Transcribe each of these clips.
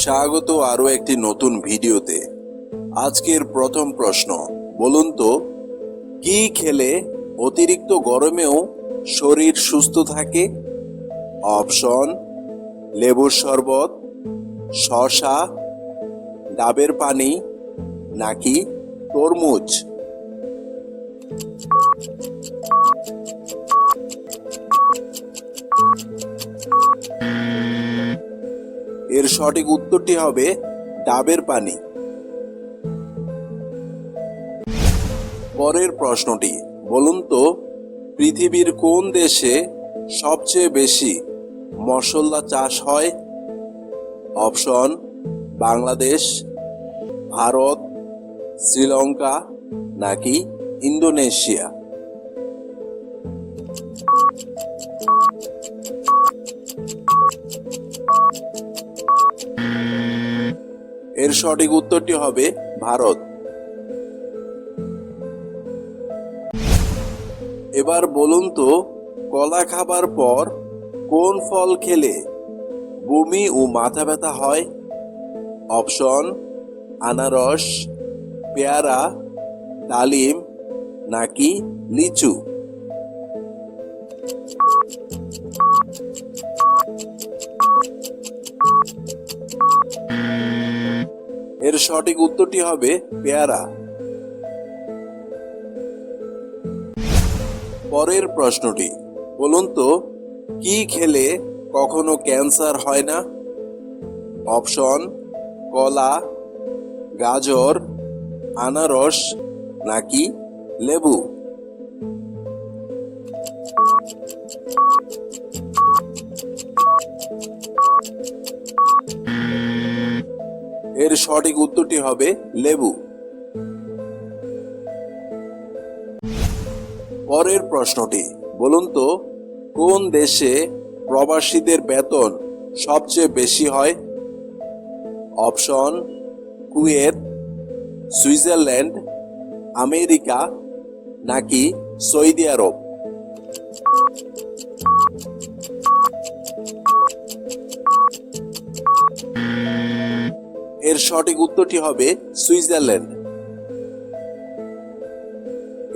স্বাগত আরও একটি নতুন ভিডিওতে। আজকের প্রথম প্রশ্ন, বলুন তো, কি খেলে অতিরিক্ত গরমেও শরীর সুস্থ থাকে? অপশন, লেবুর শরবত শসা ডাবের পানি, নাকি তরমুজ? সঠিক উত্তরটি হবে ডাবের পানি। পরের প্রশ্নটি, বলুন তো, পৃথিবীর কোন দেশে সবচেয়ে বেশি মশলা চাষ হয়? অপশন, বাংলাদেশ, ভারত, শ্রীলঙ্কা নাকি ইন্দোনেশিয়া? এর সঠিক উত্তরটি হবে ভারত। এবার বলুন তো, কলা খাবার পর কোন ফল খেলে বমি ও মাথা ব্যথা হয়? অপশন, আনারস, পেয়ারা, ডালিম নাকি লিচু? এর সঠিক উত্তরটি হবে পেয়ারা। পরের প্রশ্নটি, বলুন তো, কি খেলে কখনো ক্যান্সার হয় না? অপশন, কলা, গাজর, আনারস নাকি লেবু? এর সঠিক উত্তরটি হবে লেবু। পরের প্রশ্নটি, বলুন তো, কোন দেশে প্রবাসীদের বেতন সবচেয়ে বেশি হয়? অপশন, কুয়েত, সুইজারল্যান্ড, আমেরিকা নাকি সৌদি আরব? এর সঠিক উত্তরটি হবে সুইজারল্যান্ড।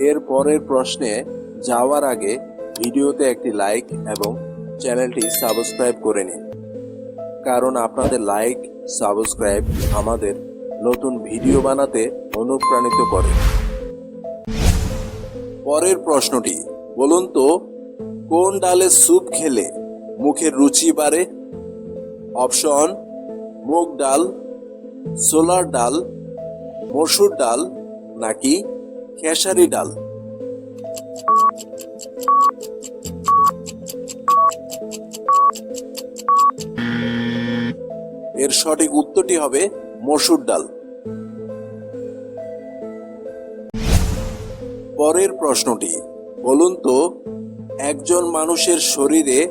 এর পরের প্রশ্নে যাওয়ার আগে ভিডিওতে একটি লাইক এবং চ্যানেলটি সাবস্ক্রাইব করে নিন। কারণ আপনাদের লাইক, সাবস্ক্রাইব আমাদের নতুন ভিডিও বানাতে অনুপ্রাণিত করে। পরের প্রশ্নটি, বলুন তো, কোন ডালের স্যুপ খেলে মুখের রুচি বাড়ে? অপশন, মুগ ডাল। সোলার ডাল, মসুর ডাল নাকি খেসারি ডাল? এর সঠিক উত্তরটি হবে মসুর ডাল। পরের প্রশ্নটি, বলুন তো, একজন মানুষের শরীরে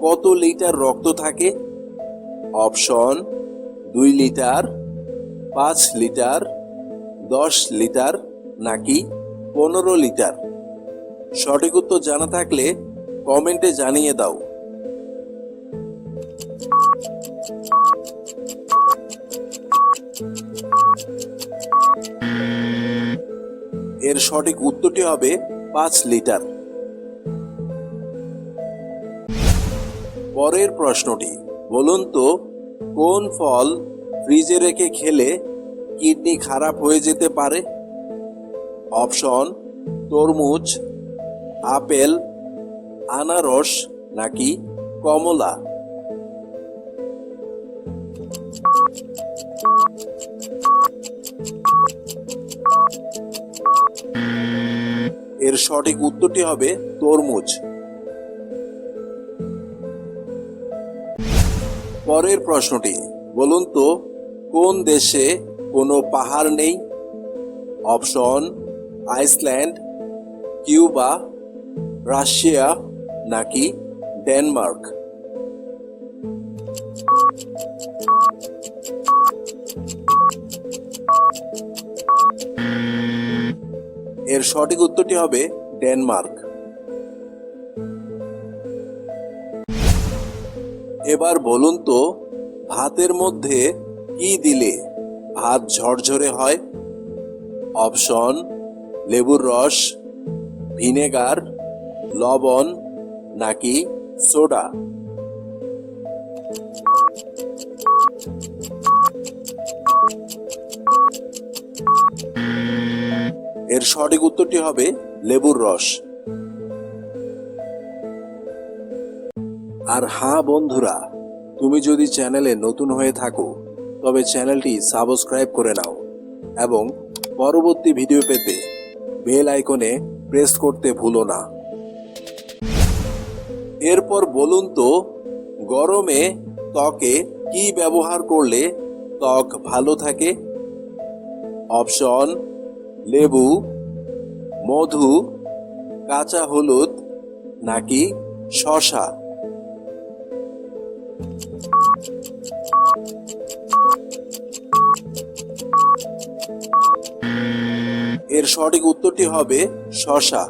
কত লিটার রক্ত থাকে? অপশন, দুই লিটার পাঁচ লিটার, দশ লিটার নাকি পনেরো লিটার? সঠিক উত্তর জানা থাকলে কমেন্টে জানিয়ে দাও। এর সঠিক উত্তরটি হবে পাঁচ লিটার। পরের প্রশ্নটি, বলুন তো কোন ফল ফ্রিজে রেখে খেলে কিডনি খারাপ হয়ে যেতে পারে। অপশন, তরমুজ, আপেল, আনারস নাকি কমলা। এর সঠিক উত্তরটি হবে তরমুজ। পরের প্রশ্নটি, বলুন তো কোন দেশে কোনো পাহাড় নেই? অপশন, আইসল্যান্ড, কিউবা, রাশিয়া নাকি ডেনমার্ক? এর সঠিক উত্তরটি হবে ডেনমার্ক। এবার বলুন তো, ভাতের মধ্যে কি দিলে? ভাত ঝরঝরে হয়? অপশন, লেবুর রস, ভিনেগার, লবণ নাকি সোডা? এর সঠিক উত্তরটি হবে লেবুর রস। আর হ্যাঁ বন্ধুরা, তুমি যদি চ্যানেলে নতুন হয়ে থাকো তবে চ্যানেলটি সাবস্ক্রাইব করে নাও এবং পরবর্তী ভিডিও পেতে বেল আইকনে প্রেস করতে ভুলো না। এরপর বলুন তো, গরমে ত্বকে কি ব্যবহার করলে ত্বক ভালো থাকে? অপশন, লেবু, মধু, কাঁচা হলুদ নাকি শশা এর সঠিক উত্তরটি হবে শশা।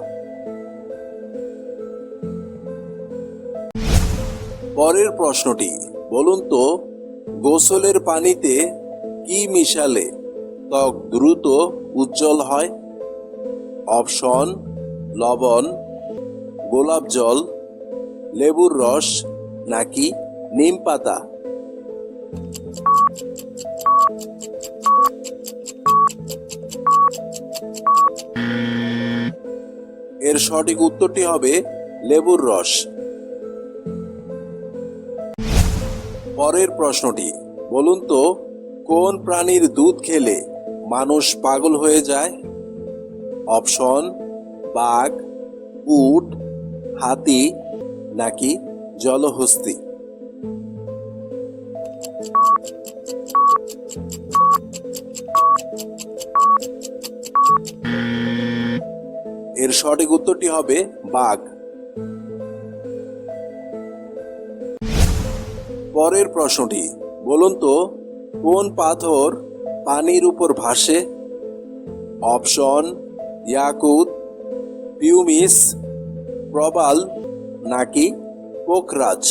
পরের প্রশ্নটি, বলুন তো, গোসলের পানিতে কি মিশালে ত্বক দ্রুত উজ্জ্বল হয়? অপশন, লবণ, গোলাপ জল, লেবুর রস নাকি নিম পাতা? এর সঠিক উত্তরটি হবে লেবুর রস। পরের প্রশ্নটি, বলুন তো, কোন প্রাণীর দুধ খেলে মানুষ পাগল হয়ে যায়? অপশন, বাঘ, উট, হাতি নাকি জলহস্তি? এর সঠিক উত্তরটি হবে বাঘ। পরের প্রশ্নটি, বলুন তো, কোন পাথর পানির উপর ভাসে? অপশন, ইয়াকুত, পিউমিস, প্রবাল, নাকি পোখরাজ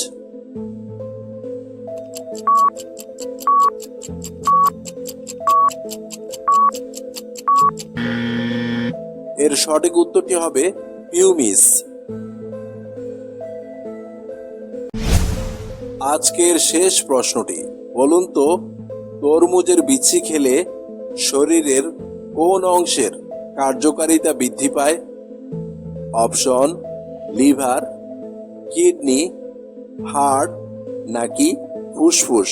এর সঠিক উত্তরটি হবে পিউমিস। আজকের শেষ প্রশ্নটি, বলুন তো, তরমুজের বিচি খেলে শরীরের কোন অংশের কার্যকারিতা বৃদ্ধি পায়? অপশন, লিভার, কিডনি হার্ট নাকি ফুসফুস?